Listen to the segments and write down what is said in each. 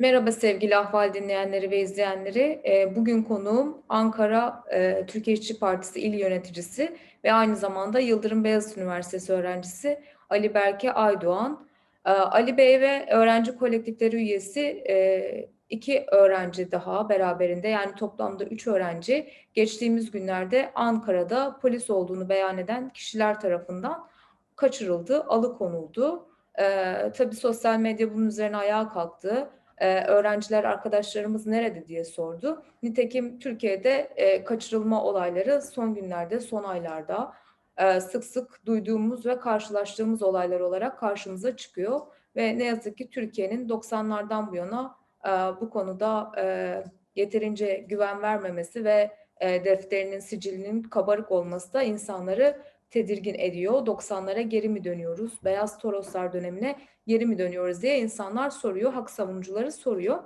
Merhaba sevgili Ahval dinleyenleri ve izleyenleri. Ee, Bugün konuğum Ankara e, Türkiye İşçi Partisi İl Yöneticisi ve aynı zamanda Yıldırım Beyazıt Üniversitesi öğrencisi Ali Berke Aydoğan. Ee, Ali Bey ve öğrenci kolektifleri üyesi e, iki öğrenci daha beraberinde yani toplamda üç öğrenci geçtiğimiz günlerde Ankara'da polis olduğunu beyan eden kişiler tarafından kaçırıldı, alıkonuldu. Ee, tabii sosyal medya bunun üzerine ayağa kalktı e, öğrenciler arkadaşlarımız nerede diye sordu. Nitekim Türkiye'de e, kaçırılma olayları son günlerde, son aylarda e, sık sık duyduğumuz ve karşılaştığımız olaylar olarak karşımıza çıkıyor. Ve ne yazık ki Türkiye'nin 90'lardan bu yana e, bu konuda e, yeterince güven vermemesi ve e, defterinin sicilinin kabarık olması da insanları tedirgin ediyor. 90'lara geri mi dönüyoruz? Beyaz Toroslar dönemine geri mi dönüyoruz diye insanlar soruyor, hak savunucuları soruyor.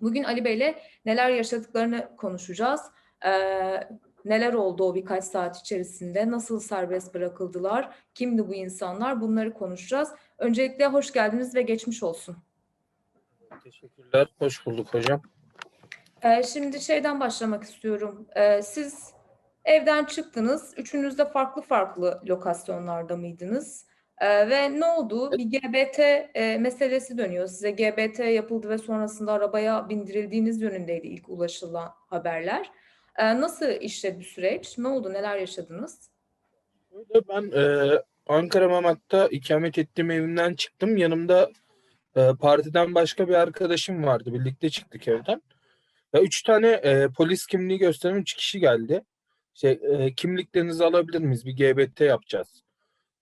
Bugün Ali Bey'le neler yaşadıklarını konuşacağız. Ee, neler oldu o birkaç saat içerisinde, nasıl serbest bırakıldılar, kimdi bu insanlar bunları konuşacağız. Öncelikle hoş geldiniz ve geçmiş olsun. Teşekkürler. Hoş bulduk hocam. Ee, şimdi şeyden başlamak istiyorum. Ee, siz evden çıktınız, üçünüz de farklı farklı lokasyonlarda mıydınız? Ee, ve ne oldu? Bir GBT e, meselesi dönüyor. Size GBT yapıldı ve sonrasında arabaya bindirildiğiniz yönündeydi ilk ulaşılan haberler. Ee, nasıl işledi süreç? Ne oldu? Neler yaşadınız? Ben e, Ankara Mamak'ta ikamet ettiğim evimden çıktım. Yanımda e, partiden başka bir arkadaşım vardı. Birlikte çıktık evden. Ya, üç tane e, polis kimliği gösteren üç kişi geldi. İşte, e, kimliklerinizi alabilir miyiz? Bir GBT yapacağız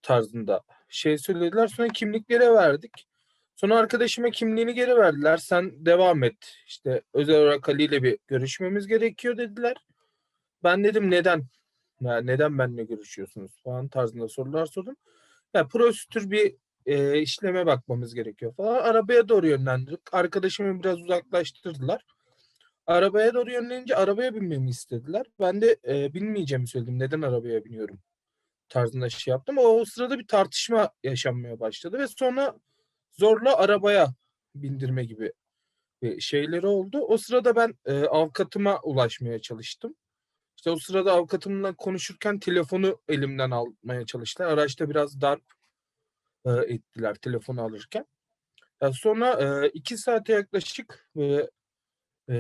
tarzında şey söylediler. Sonra kimlikleri verdik. Sonra arkadaşıma kimliğini geri verdiler. Sen devam et. İşte özel olarak Ali ile bir görüşmemiz gerekiyor dediler. Ben dedim neden? Ya neden benimle görüşüyorsunuz falan tarzında sorular sordum. Ya prosedür bir e, işleme bakmamız gerekiyor falan. Arabaya doğru yönlendirdik. Arkadaşımı biraz uzaklaştırdılar. Arabaya doğru yönlenince arabaya binmemi istediler. Ben de e, binmeyeceğimi söyledim. Neden arabaya biniyorum? tarzında şey yaptım. O, o sırada bir tartışma yaşanmaya başladı ve sonra zorla arabaya bindirme gibi bir şeyleri oldu. O sırada ben e, avukatıma ulaşmaya çalıştım. İşte o sırada avukatımla konuşurken telefonu elimden almaya çalıştılar. Araçta biraz darp e, ettiler telefonu alırken. Yani sonra e, iki saate yaklaşık e, e,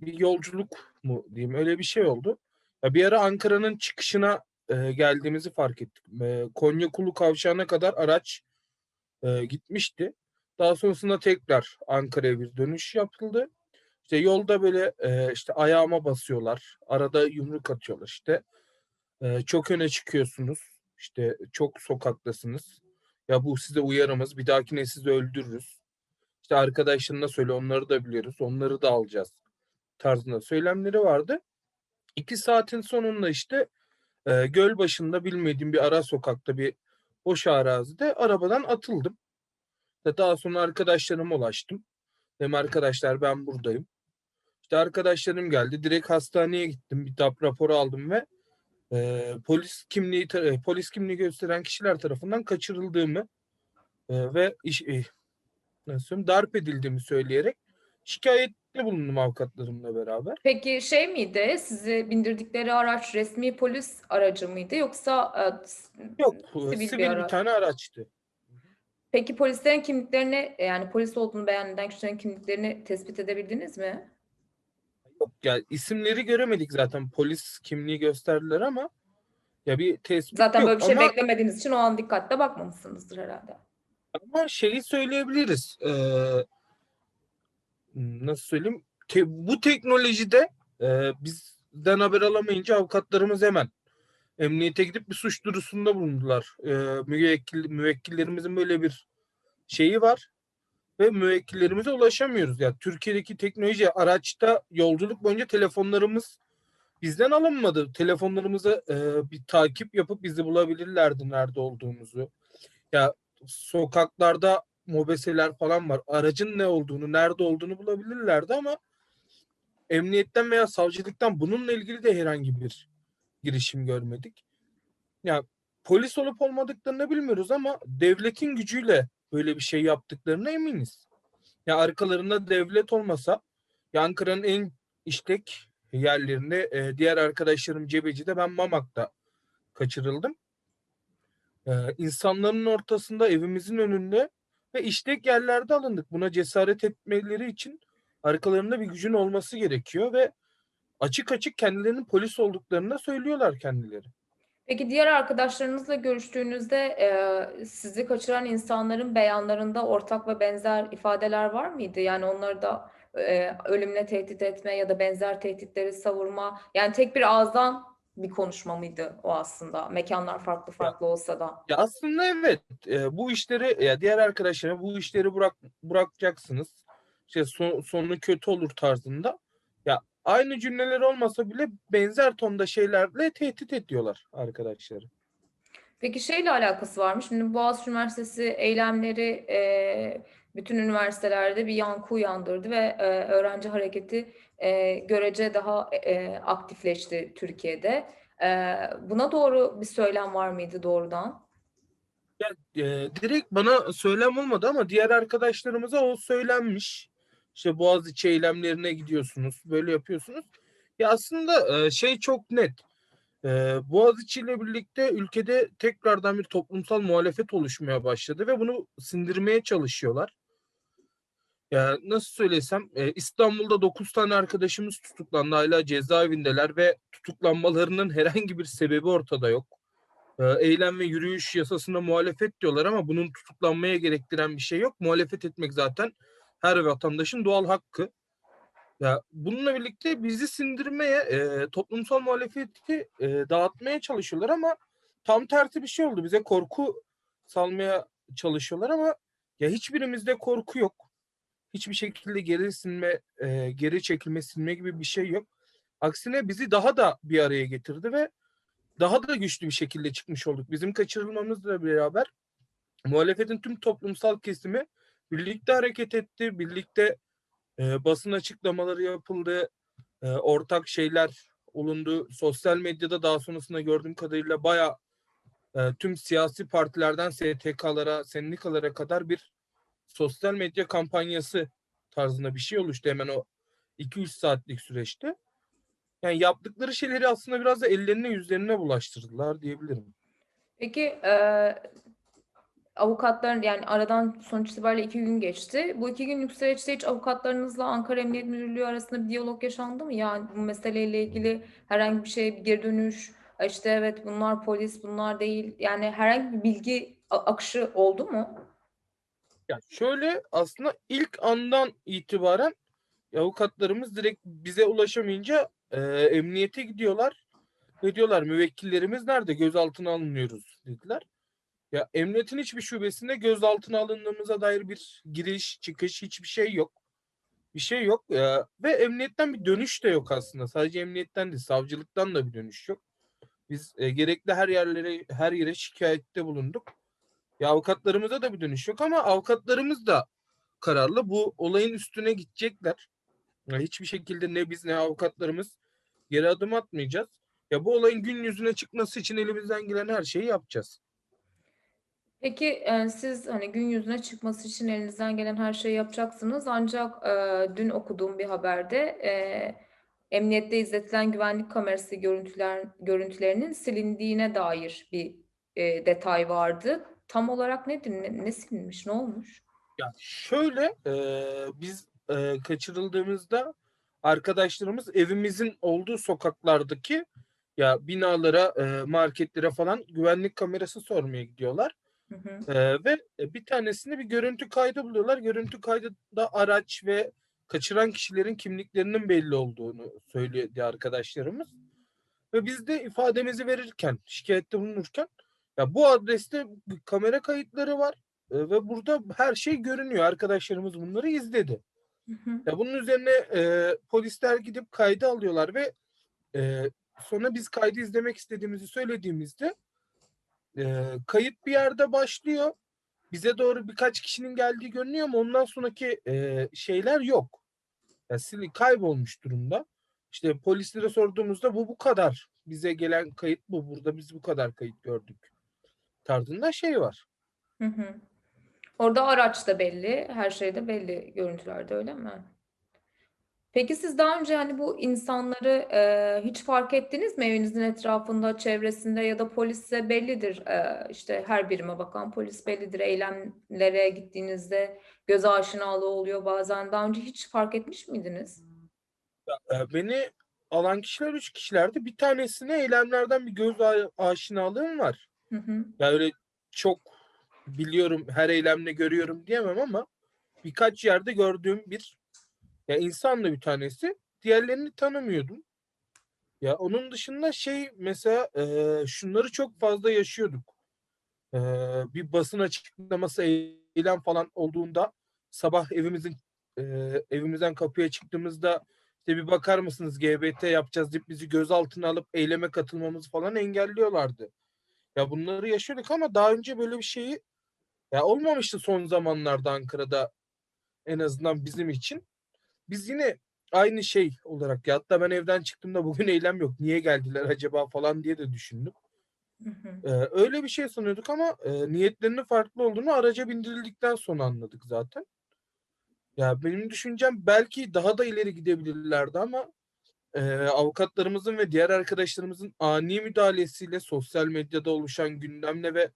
bir yolculuk mu diyeyim öyle bir şey oldu. Ya bir ara Ankara'nın çıkışına e, geldiğimizi fark ettik. E, Konya Kulu kavşağına kadar araç e, gitmişti. Daha sonrasında tekrar Ankara'ya bir dönüş yapıldı. İşte yolda böyle e, işte ayağıma basıyorlar. Arada yumruk atıyorlar işte. E, çok öne çıkıyorsunuz. İşte çok sokaktasınız. Ya bu size uyarımız. Bir dahakine sizi öldürürüz. İşte arkadaşlarına söyle onları da biliyoruz. Onları da alacağız. Tarzında söylemleri vardı. İki saatin sonunda işte e, göl başında bilmediğim bir ara sokakta bir boş arazide arabadan atıldım. Ve daha sonra arkadaşlarıma ulaştım. Dedim arkadaşlar ben buradayım. İşte arkadaşlarım geldi. Direkt hastaneye gittim. Bir DAP raporu aldım ve e, polis kimliği polis kimliği gösteren kişiler tarafından kaçırıldığımı e, ve iş, e, nasıl darp edildiğimi söyleyerek şikayette bulundum avukatlarımla beraber. Peki şey miydi? Sizi bindirdikleri araç resmi polis aracı mıydı yoksa e, Yok, sivil bir sivil bir araç? tane araçtı. Peki polislerin kimliklerini yani polis olduğunu beyan eden kişilerin kimliklerini tespit edebildiniz mi? Yok ya isimleri göremedik zaten. Polis kimliği gösterdiler ama ya bir tespit Zaten yok böyle bir şey ama, beklemediğiniz için o an dikkatle bakmamışsınızdır herhalde. Ama şeyi söyleyebiliriz. Ee, nasıl söyleyeyim? Te- bu teknolojide e, bizden haber alamayınca avukatlarımız hemen emniyete gidip bir suç duyurusunda bulundular. Ee, müvekkil, müvekkillerimizin böyle bir şeyi var ve müvekkillerimize ulaşamıyoruz. Yani Türkiye'deki teknoloji araçta yolculuk boyunca telefonlarımız bizden alınmadı. Telefonlarımıza e, bir takip yapıp bizi bulabilirlerdi nerede olduğumuzu. Ya sokaklarda mobeseler falan var. Aracın ne olduğunu, nerede olduğunu bulabilirlerdi ama emniyetten veya savcılıktan bununla ilgili de herhangi bir girişim görmedik. Ya polis olup olmadıklarını bilmiyoruz ama devletin gücüyle böyle bir şey yaptıklarına eminiz. Ya arkalarında devlet olmasa Ankara'nın en işlek yerlerinde e, diğer arkadaşlarım Cebeci'de ben Mamak'ta kaçırıldım. E, insanların ortasında evimizin önünde ve işlek yerlerde alındık. Buna cesaret etmeleri için arkalarında bir gücün olması gerekiyor ve açık açık kendilerinin polis olduklarını da söylüyorlar kendileri. Peki diğer arkadaşlarınızla görüştüğünüzde e, sizi kaçıran insanların beyanlarında ortak ve benzer ifadeler var mıydı? Yani onları da e, ölümle tehdit etme ya da benzer tehditleri savurma. Yani tek bir ağızdan bir konuşma mıydı o aslında? Mekanlar farklı farklı olsa da. Ya aslında evet e, bu işleri ya diğer arkadaşlara bu işleri bırak bırakacaksınız. İşte son, sonu kötü olur tarzında. Ya aynı cümleler olmasa bile benzer tonda şeylerle tehdit ediyorlar arkadaşları. Peki şeyle alakası var mı? Şimdi Boğaziçi Üniversitesi eylemleri e, bütün üniversitelerde bir yankı uyandırdı ve e, öğrenci hareketi e, görece daha e, aktifleşti Türkiye'de. E, buna doğru bir söylem var mıydı doğrudan? Ya e, direkt bana söylem olmadı ama diğer arkadaşlarımıza o söylenmiş. İşte Boğaziçi eylemlerine gidiyorsunuz, böyle yapıyorsunuz. Ya aslında e, şey çok net. E, Boğaziçi ile birlikte ülkede tekrardan bir toplumsal muhalefet oluşmaya başladı ve bunu sindirmeye çalışıyorlar. Ya nasıl söylesem e, İstanbul'da 9 tane arkadaşımız tutuklandı hala cezaevindeler ve tutuklanmalarının herhangi bir sebebi ortada yok. E, eylem ve yürüyüş yasasına muhalefet diyorlar ama bunun tutuklanmaya gerektiren bir şey yok. Muhalefet etmek zaten her vatandaşın doğal hakkı. Ya bununla birlikte bizi sindirmeye, e, toplumsal muhalefeti e, dağıtmaya çalışıyorlar ama tam tersi bir şey oldu. Bize korku salmaya çalışıyorlar ama ya hiçbirimizde korku yok. Hiçbir şekilde geri sinme, e, geri çekilme, sinme gibi bir şey yok. Aksine bizi daha da bir araya getirdi ve daha da güçlü bir şekilde çıkmış olduk. Bizim kaçırılmamızla beraber muhalefetin tüm toplumsal kesimi birlikte hareket etti, birlikte e, basın açıklamaları yapıldı, e, ortak şeyler olundu. Sosyal medyada daha sonrasında gördüğüm kadarıyla bayağı e, tüm siyasi partilerden STK'lara, sendikalara kadar bir sosyal medya kampanyası tarzında bir şey oluştu hemen o 2-3 saatlik süreçte. Yani yaptıkları şeyleri aslında biraz da ellerine yüzlerine bulaştırdılar diyebilirim. Peki e, avukatların yani aradan sonuç itibariyle iki gün geçti. Bu iki günlük süreçte hiç avukatlarınızla Ankara Emniyet Müdürlüğü arasında bir diyalog yaşandı mı? Yani bu meseleyle ilgili herhangi bir şey, bir geri dönüş, işte evet bunlar polis, bunlar değil. Yani herhangi bir bilgi akışı oldu mu? Ya şöyle aslında ilk andan itibaren avukatlarımız direkt bize ulaşamayınca e, emniyete gidiyorlar ve diyorlar müvekkillerimiz nerede gözaltına alınıyoruz dediler. Ya emniyetin hiçbir şubesinde gözaltına alındığımıza dair bir giriş çıkış hiçbir şey yok. Bir şey yok ya. ve emniyetten bir dönüş de yok aslında. Sadece emniyetten değil savcılıktan da bir dönüş yok. Biz e, gerekli her yerlere her yere şikayette bulunduk. Ya avukatlarımıza da bir dönüş yok ama avukatlarımız da kararlı. Bu olayın üstüne gidecekler. Ya hiçbir şekilde ne biz ne avukatlarımız geri adım atmayacağız. Ya bu olayın gün yüzüne çıkması için elimizden gelen her şeyi yapacağız. Peki e, siz hani gün yüzüne çıkması için elinizden gelen her şeyi yapacaksınız. Ancak e, dün okuduğum bir haberde e, emniyette izletilen güvenlik kamerası görüntüler görüntülerinin silindiğine dair bir e, detay vardı. Tam olarak nedir? Ne, ne silinmiş? Ne olmuş? Ya şöyle e, biz e, kaçırıldığımızda arkadaşlarımız evimizin olduğu sokaklardaki ya binalara, e, marketlere falan güvenlik kamerası sormaya gidiyorlar. Hı hı. Ee, ve bir tanesinde bir görüntü kaydı buluyorlar. Görüntü kaydında araç ve kaçıran kişilerin kimliklerinin belli olduğunu söyledi arkadaşlarımız. Ve biz de ifademizi verirken, şikayette bulunurken ya bu adreste kamera kayıtları var e, ve burada her şey görünüyor. Arkadaşlarımız bunları izledi. Hı hı. Ya bunun üzerine e, polisler gidip kaydı alıyorlar ve e, sonra biz kaydı izlemek istediğimizi söylediğimizde e, kayıt bir yerde başlıyor. Bize doğru birkaç kişinin geldiği görünüyor ama ondan sonraki e, şeyler yok. Yani kaybolmuş durumda. İşte polislere sorduğumuzda bu bu kadar. Bize gelen kayıt bu. Burada biz bu kadar kayıt gördük. Tarzında şey var. Hı hı. Orada araç da belli, her şey de belli görüntülerde öyle mi? Peki siz daha önce hani bu insanları e, hiç fark ettiniz mi evinizin etrafında, çevresinde ya da polisse bellidir e, işte her birime bakan polis bellidir eylemlere gittiğinizde göz aşinalığı oluyor bazen. Daha önce hiç fark etmiş miydiniz? Beni alan kişiler üç kişilerdi. Bir tanesine eylemlerden bir göz aşinalığım var. Hı hı. Ya öyle çok biliyorum her eylemde görüyorum diyemem ama birkaç yerde gördüğüm bir ya insanla bir tanesi. Diğerlerini tanımıyordum. Ya onun dışında şey mesela e, şunları çok fazla yaşıyorduk. E, bir basın açıklaması eylem falan olduğunda sabah evimizin e, evimizden kapıya çıktığımızda işte bir bakar mısınız GBT yapacağız deyip bizi gözaltına alıp eyleme katılmamızı falan engelliyorlardı. Ya bunları yaşıyorduk ama daha önce böyle bir şeyi ya olmamıştı son zamanlarda Ankara'da en azından bizim için. Biz yine aynı şey olarak ya hatta ben evden çıktığımda bugün eylem yok. Niye geldiler acaba falan diye de düşündüm. Hı hı. Ee, öyle bir şey sanıyorduk ama e, niyetlerinin farklı olduğunu araca bindirildikten sonra anladık zaten. Ya benim düşüncem belki daha da ileri gidebilirlerdi ama e, avukatlarımızın ve diğer arkadaşlarımızın ani müdahalesiyle sosyal medyada oluşan gündemle ve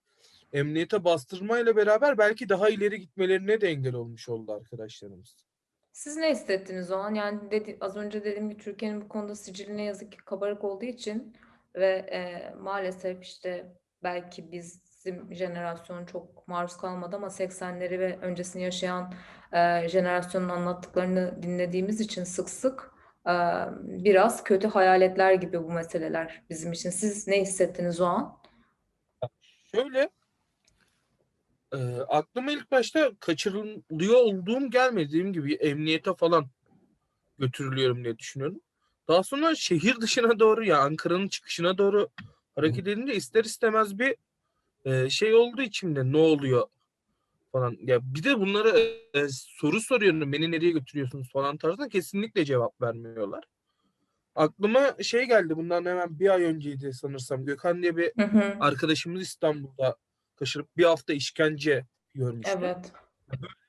emniyete bastırmayla beraber belki daha ileri gitmelerine de engel olmuş oldu arkadaşlarımız. Siz ne hissettiniz o an? Yani dedi, az önce dediğim gibi Türkiye'nin bu konuda sicili ne yazık ki kabarık olduğu için ve e, maalesef işte belki bizim jenerasyon çok maruz kalmadı ama 80'leri ve öncesini yaşayan e, jenerasyonun anlattıklarını dinlediğimiz için sık sık biraz kötü hayaletler gibi bu meseleler bizim için. Siz ne hissettiniz o an? Şöyle e, aklıma ilk başta kaçırılıyor olduğum gelmediğim gibi emniyete falan götürülüyorum diye düşünüyorum. Daha sonra şehir dışına doğru ya Ankara'nın çıkışına doğru hareket edince ister istemez bir e, şey olduğu içimde ne oluyor falan. Ya bir de bunlara e, soru soruyorum beni nereye götürüyorsunuz falan tarzında kesinlikle cevap vermiyorlar. Aklıma şey geldi bundan hemen bir ay önceydi sanırsam Gökhan diye bir Hı hı. arkadaşımız İstanbul'da kaçırıp bir hafta işkence görmüştü. Evet.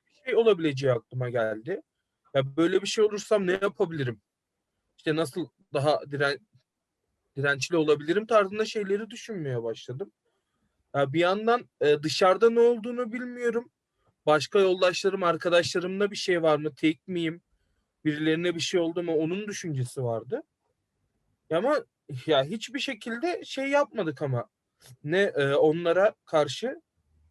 Bir şey olabileceği aklıma geldi. Ya böyle bir şey olursam ne yapabilirim? İşte nasıl daha diren, dirençli olabilirim tarzında şeyleri düşünmeye başladım. Ya bir yandan e, dışarıda ne olduğunu bilmiyorum. Başka yoldaşlarım, arkadaşlarımda bir şey var mı? Tek miyim? Birilerine bir şey oldu mu? Onun düşüncesi vardı. Ama ya hiçbir şekilde şey yapmadık ama ne e, onlara karşı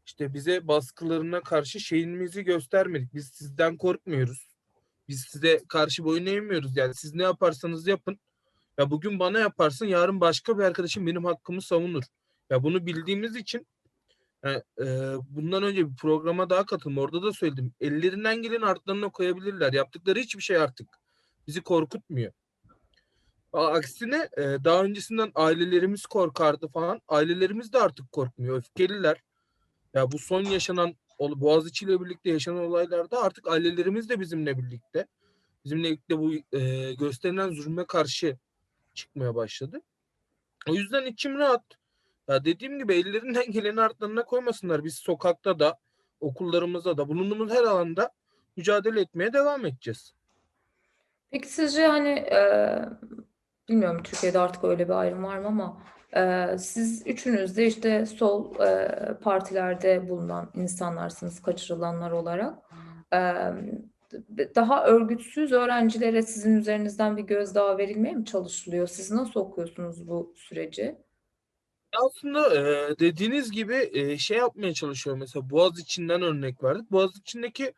işte bize baskılarına karşı şeyimizi göstermedik. Biz sizden korkmuyoruz. Biz size karşı boyun eğmiyoruz. Yani siz ne yaparsanız yapın. Ya bugün bana yaparsın, yarın başka bir arkadaşım benim hakkımı savunur. Ya bunu bildiğimiz için yani, e, bundan önce bir programa daha katıldım. Orada da söyledim. Ellerinden gelen artlarına koyabilirler. Yaptıkları hiçbir şey artık bizi korkutmuyor. Aksine e, daha öncesinden ailelerimiz korkardı falan. Ailelerimiz de artık korkmuyor. Öfkeliler. Ya bu son yaşanan Boğaziçi ile birlikte yaşanan olaylarda artık ailelerimiz de bizimle birlikte. Bizimle birlikte bu e, gösterilen zulme karşı çıkmaya başladı. O yüzden içim rahat. Ya dediğim gibi ellerinden geleni artlarına koymasınlar. Biz sokakta da, okullarımızda da, bulunduğumuz her alanda mücadele etmeye devam edeceğiz. Peki sizce hani e, bilmiyorum Türkiye'de artık öyle bir ayrım var mı ama e, siz üçünüz de işte sol e, partilerde bulunan insanlarsınız kaçırılanlar olarak. E, daha örgütsüz öğrencilere sizin üzerinizden bir gözdağı verilmeye mi çalışılıyor? Siz nasıl okuyorsunuz bu süreci? Aslında e, dediğiniz gibi e, şey yapmaya çalışıyor. Mesela Boğaziçi'nden örnek verdik. Boğaziçi'ndeki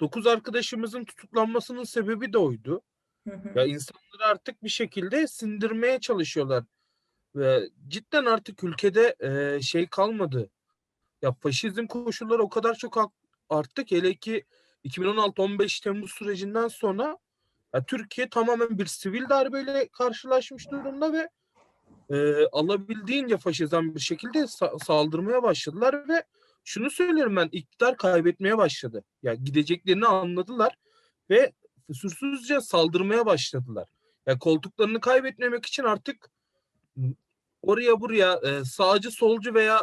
9 arkadaşımızın tutuklanmasının sebebi de oydu. Hı hı. Ya insanları artık bir şekilde sindirmeye çalışıyorlar. Ve cidden artık ülkede e, şey kalmadı. Ya faşizm koşulları o kadar çok art- arttı ki hele ki 2016-15 Temmuz sürecinden sonra ya Türkiye tamamen bir sivil darbeyle karşılaşmış durumda ve e, alabildiğince faşizan bir şekilde sa- saldırmaya başladılar ve şunu söylüyorum ben iktidar kaybetmeye başladı. Ya gideceklerini anladılar ve kusursuzca saldırmaya başladılar. Ya koltuklarını kaybetmemek için artık oraya buraya e, sağcı solcu veya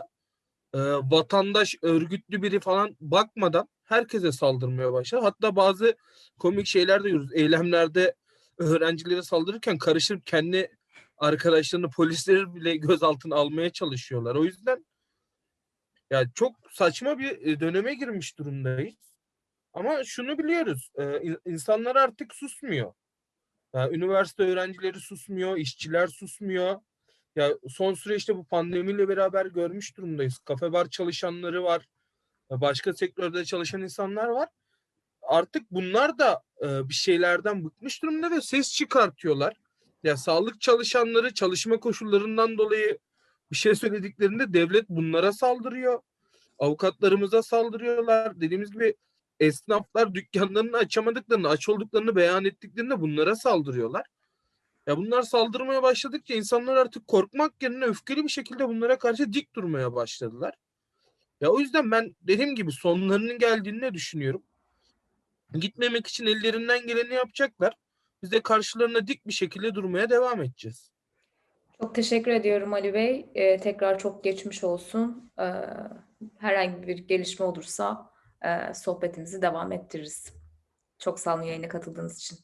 e, vatandaş örgütlü biri falan bakmadan herkese saldırmaya başladı. Hatta bazı komik şeyler de görüyoruz. Eylemlerde öğrencilere saldırırken karışıp kendi arkadaşlarını polisleri bile gözaltına almaya çalışıyorlar. O yüzden ya çok saçma bir e, döneme girmiş durumdayız. Ama şunu biliyoruz. e, in- insanlar artık susmuyor. Ya, üniversite öğrencileri susmuyor, işçiler susmuyor. Ya son süreçte bu pandemiyle beraber görmüş durumdayız. Kafe bar çalışanları var. e, Başka sektörde çalışan insanlar var. Artık bunlar da bir şeylerden bıkmış durumda ve ses çıkartıyorlar. Ya sağlık çalışanları çalışma koşullarından dolayı bir şey söylediklerinde devlet bunlara saldırıyor. Avukatlarımıza saldırıyorlar. Dediğimiz gibi esnaflar dükkanlarını açamadıklarını, aç olduklarını beyan ettiklerinde bunlara saldırıyorlar. Ya bunlar saldırmaya başladıkça insanlar artık korkmak yerine öfkeli bir şekilde bunlara karşı dik durmaya başladılar. Ya o yüzden ben dediğim gibi sonlarının geldiğini düşünüyorum. Gitmemek için ellerinden geleni yapacaklar. Biz de karşılarına dik bir şekilde durmaya devam edeceğiz. Çok teşekkür ediyorum Ali Bey. Ee, tekrar çok geçmiş olsun. Ee, herhangi bir gelişme olursa e, sohbetimizi devam ettiririz. Çok sağ olun yayına katıldığınız için.